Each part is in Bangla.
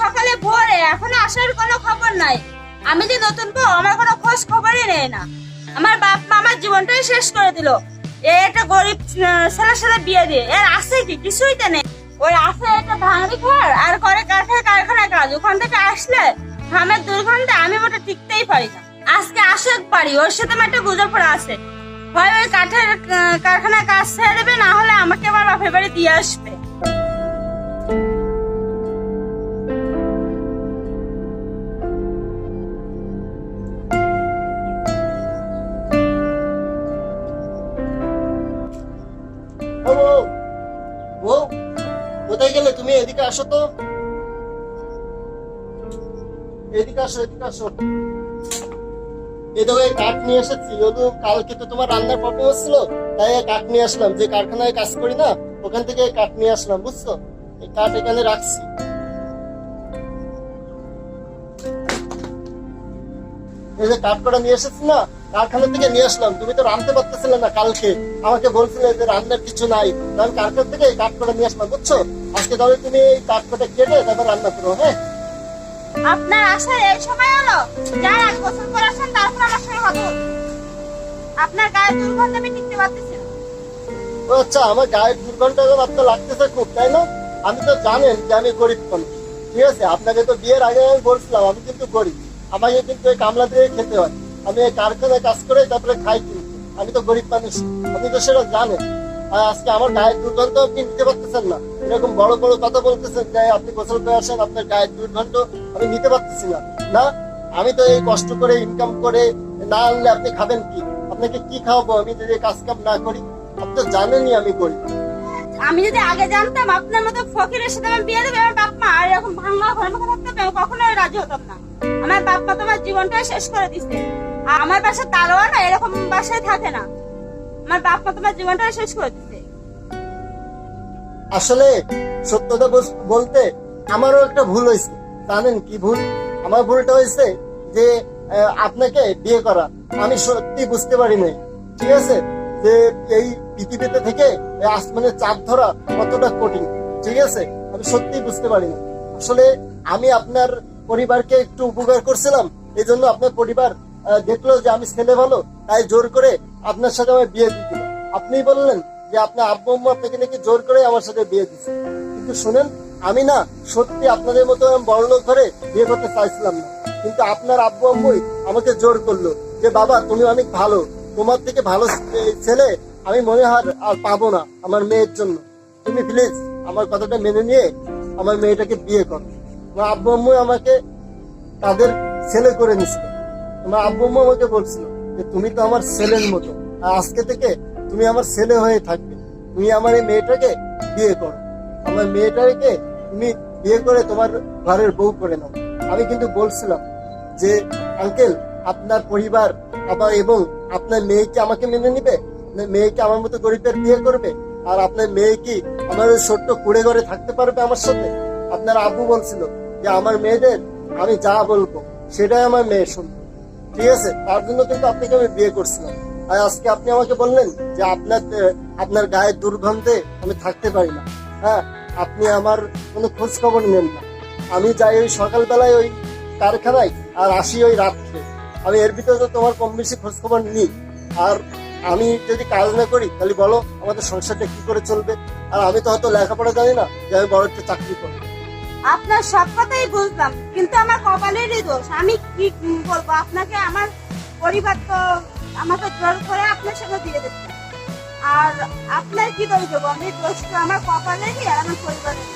সকালে ভোরে, এখনও আসার কোনো খবর নাই। আমি যে নতুন বউ, আমার কোনো খোঁজ খবরই নেই না। আমার বাপ মা আমার জীবনটাই শেষ করে দিল। এ একটা গরিব ছেলের সাথে বিয়ে দিয়ে। এর আছে কি? কিছুই তো নেই। ওই আছে একটা ভাঙড়ি ঘর, আর করে কাঠের কারখানা কাজ। ওখান থেকে আসলে আমার দুর্গন্ধে আমি মোটা টিকতেই পারি না। আজকে আসুক পারি ওর সাথে আমার একটা গুজব পড়া আছে। হয় ওই কাঠের কারখানায় কাজ ছেড়ে দেবে, না হলে আমাকে আমার বাপের বাড়ি দিয়ে আসবে। কোথায় গেলে তুমি? এদিকে আসো তো। এদিকে আসো এদিকে আসো। এই কাঠ নিয়ে এসেছি। যদিও কালকে তো তোমার রান্নার প্রবলেম হচ্ছিল তাই কাঠ নিয়ে আসলাম। যে কারখানায় কাজ করি না, ওখান থেকে কাঠ নিয়ে আসলাম, বুঝছ? এই কাঠ এখানে রাখছি। এই যে কাঠ করা নিয়ে এসেছি না কারখানা থেকে নিয়ে আসলাম। তুমি তো রাঁধতে পারতেছিলে না কালকে। আমাকে বলছিলে যে রান্নার কিছু নাই। আমি কারখানা থেকে এই কাঠ করা নিয়ে আসলাম বুঝছ? আজকে তবে তুমি এই কাঠ কটা কেটে তারপর রান্না করো হ্যাঁ? আপনার আসার এই সময় হলো? যার বছর পর আসেন তারপর আমার সঙ্গে কথা আপনার গায়ে দুর্গন্ধ আমি টিকতে পারতেছি ও আচ্ছা আমার গায়ে দু ঘণ্টা যখন আপনার লাগতেছে খুব তাই না? আমি তো জানেন যে আমি গরিব মানুষ। ঠিক আছে আপনাকে তো বিয়ের আগে আমি বলছিলাম আমি কিন্তু গরিব। আমাকে কিন্তু এই কামলা দিয়ে খেতে হয়। আমি এই কারখানায় কাজ করে তারপরে খাই কিন্তু। আমি তো গরিব মানুষ। আপনি তো সেটা জানেন। আর আজকে আমার গায়ের দুর্গন্ধ আপনি নিতে পারতেছেন না। এরকম বড় বড় কথা বলতেছেন যে, আপনি গোসল করে আসেন, আপনার গায়ের দুর্গন্ধ আমি নিতে পারতেছি না। না, আমি তো এই কষ্ট করে ইনকাম করে, না আনলে আপনি খাবেন কি? আপনাকে কি খাওয়াবো? আমি যদি কাজ কাম না করি, আপনি তো জানেনই আমি করি আমি যদি আগে জানতাম, আপনার মতো ফকিরের সাথে আমার বিয়ে দেবে, আমার বাপ মা আর এরকম ভাঙা ঘরের মধ্যে থাকতে আমি কখনোই রাজি হতাম না। আমার বাপ মা তোমার জীবনটাই শেষ করে দিছে। আমার বাসা তালোয়া না এরকম বাসায় থাকে না। আমার বাপ মা তোমার জীবনটাই শেষ করে দিছে। আসলে সত্যতা বলতে আমারও একটা ভুল হয়েছে। জানেন কি ভুল? আমার ভুলটা হয়েছে যে আপনাকে বিয়ে করা। আমি সত্যি বুঝতে পারি নাই ঠিক আছে? যে এই পৃথিবীতে থেকে আসমানের চাঁদ ধরা কতটা কঠিন। ঠিক আছে? আমি সত্যি বুঝতে পারি না আসলে আমি আপনার পরিবারকে একটু উপকার করছিলাম এই জন্য আপনার পরিবার দেখল যে আমি ছেলে ভালো, তাই জোর করে আপনার সাথে আমার বিয়ে দিয়ে দিল। আপনি বললেন যে আপনার আব্বু আম্মু আপনাকে নাকি জোর করে আমার সাথে বিয়ে দিচ্ছে কিন্তু শুনেন, আমি না সত্যি আপনাদের মতো বড় লোক ঘরে বিয়ে করতে চাইছিলাম না। কিন্তু আপনার আব্বু আম্মুই আমাকে জোর করল যে, বাবা তুমি অনেক ভালো। তোমার থেকে ভালো ছেলে আমি মনে হয় আর পাবো না আমার মেয়ের জন্য। তুমি প্লিজ আমার কথাটা মেনে নিয়ে আমার মেয়েটাকে বিয়ে করো। আমার আব্বু আমাকে তাদের ছেলে করে নিছিল। তোমার আব্বু আম্মু আমাকে বলছিল যে, তুমি তো আমার ছেলের মতো। আর আজকে থেকে তুমি আমার ছেলে হয়ে থাকবে। তুমি আমার এই মেয়েটাকে বিয়ে করো। আমার মেয়েটাকে তুমি বিয়ে করে তোমার ঘরের বউ করে নাও। আমি কিন্তু বলছিলাম যে, আঙ্কেল, আপনার পরিবার, আবার এবং আপনার মেয়ে কি আমাকে মেনে নিবে? আপনার মেয়ে কি আমার মতো গরিবের বিয়ে করবে? আর আপনার মেয়ে কি আমার ওই ছোট্ট কুড়ে ঘরে থাকতে পারবে আমার সাথে? আপনার আব্বু বলছিল যে আমার মেয়েদের আমি যা বলব সেটাই আমার মেয়ে শুনবে। ঠিক আছে? তার জন্য কিন্তু আপনাকে আমি বিয়ে করছিলাম। আর আজকে আপনি আমাকে বললেন যে আপনার আপনার গায়ের দুর্গন্ধে আমি থাকতে পারি না। হ্যাঁ আপনি আমার কোনো খোঁজ খবর নেন না। আমি যাই ওই সকালবেলায় ওই কারখানায় আর আসি ওই রাত্রে। আমি এর ভিতরে তো তোমার কম বেশি খোঁজ খবর নিই। আর আমি যদি কাজ না করি, তাহলে বলো আমাদের সংসারটা কি করে চলবে? আর আমি তো হয়তো লেখাপড়া জানি না যে আমি বড় একটা চাকরি করব। আপনার সব কথাই বুঝলাম, কিন্তু আমার কপালেরই দোষ। আমি কি বলব? আপনাকে আমার পরিবার তো আমাকে জোর করে আপনার সঙ্গে দিয়ে দিচ্ছে। আর আপনার কি দোষ দেবো? আমি দোষ তো আমার কপালেরই আর আমার পরিবারের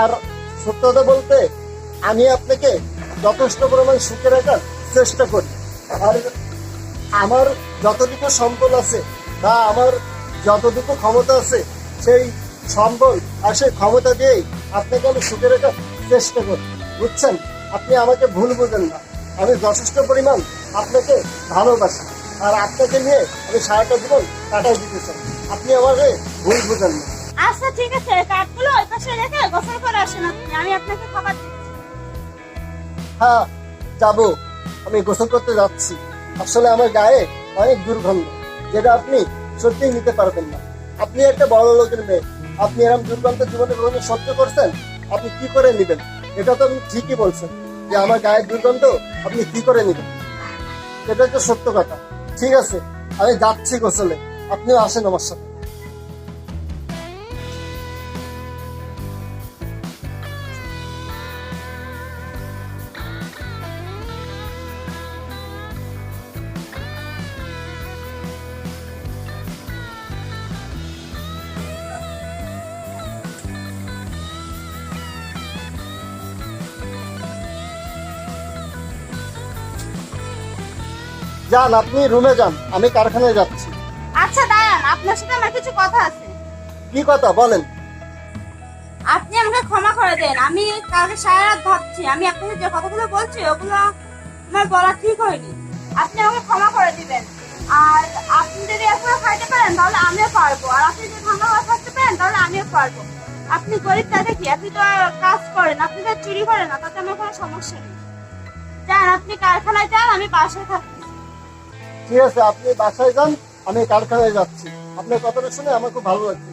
আর সত্য কথা বলতে, আমি আপনাকে যথেষ্ট পরিমাণ সুখে রাখার চেষ্টা করি। আর আমার যতটুকু সম্বল আছে বা আমার যতটুকু ক্ষমতা আছে, সেই সম্বল আর সেই ক্ষমতা দিয়েই আপনাকে আমি সুখে রাখার চেষ্টা করি বুঝছেন? আপনি আমাকে ভুল বুঝেন না। আমি যথেষ্ট পরিমাণ আপনাকে ভালোবাসি আর আপনাকে নিয়ে আমি সারাটা জীবন কাটাই দিতে চাই। আপনি আমাকে ভুল বুঝেন না। আচ্ছা ঠিক আছে কাঠগুলো ওই পাশে রেখে গোসল করে আসেন আপনি আমি আপনাকে খাবার দিচ্ছি। হ্যাঁ যাব। আমি গোসল করতে যাচ্ছি। আসলে আমার গায়ে অনেক দুর্গন্ধ যেটা আপনি সত্যিই নিতে পারবেন না। আপনি একটা বড় লোকের মেয়ে। আপনি এরকম দুর্গন্ত জীবনে কখনো সহ্য করছেন? আপনি কি করে নেবেন? এটা তো আপনি ঠিকই বলছেন যে আমার গায়ের দুর্গন্ধ আপনি কি করে নেবেন? এটা তো সত্য কথা। ঠিক আছে, আমি যাচ্ছি গোসলে। আপনিও আসেন আমার সাথে। যান আপনি রুমে যান আমি কারখানায় যাচ্ছি। আচ্ছা দাঁড়ান আপনার সাথে আমার কিছু কথা আছে। কি কথা বলেন। আপনি আমাকে ক্ষমা করে দেন আমি কালকে সারা রাত ভাবছি আমি আপনাকে যে কথাগুলো বলছি ওগুলো আমার বলা ঠিক হয়নি। আপনি আমাকে ক্ষমা করে দিবেন। আর আপনি যদি এখনও খাইতে পারেন তাহলে আমিও পারব। আর আপনি যদি ঠান্ডা হয়ে থাকতে পারেন তাহলে আমিও পারব। আপনি গরিব তাতে কি? আপনি তো আর কাজ করেন আপনি তো চুরি করেন না তাতে আমার কোনো সমস্যা নেই। যান আপনি কারখানায় যান আমি বাসায় থাকি ঠিক আছে, আপনি বাসায় যান, আমি কারখানায় যাচ্ছি। আপনার কথাটা শুনে আমার খুব ভালো লাগছে।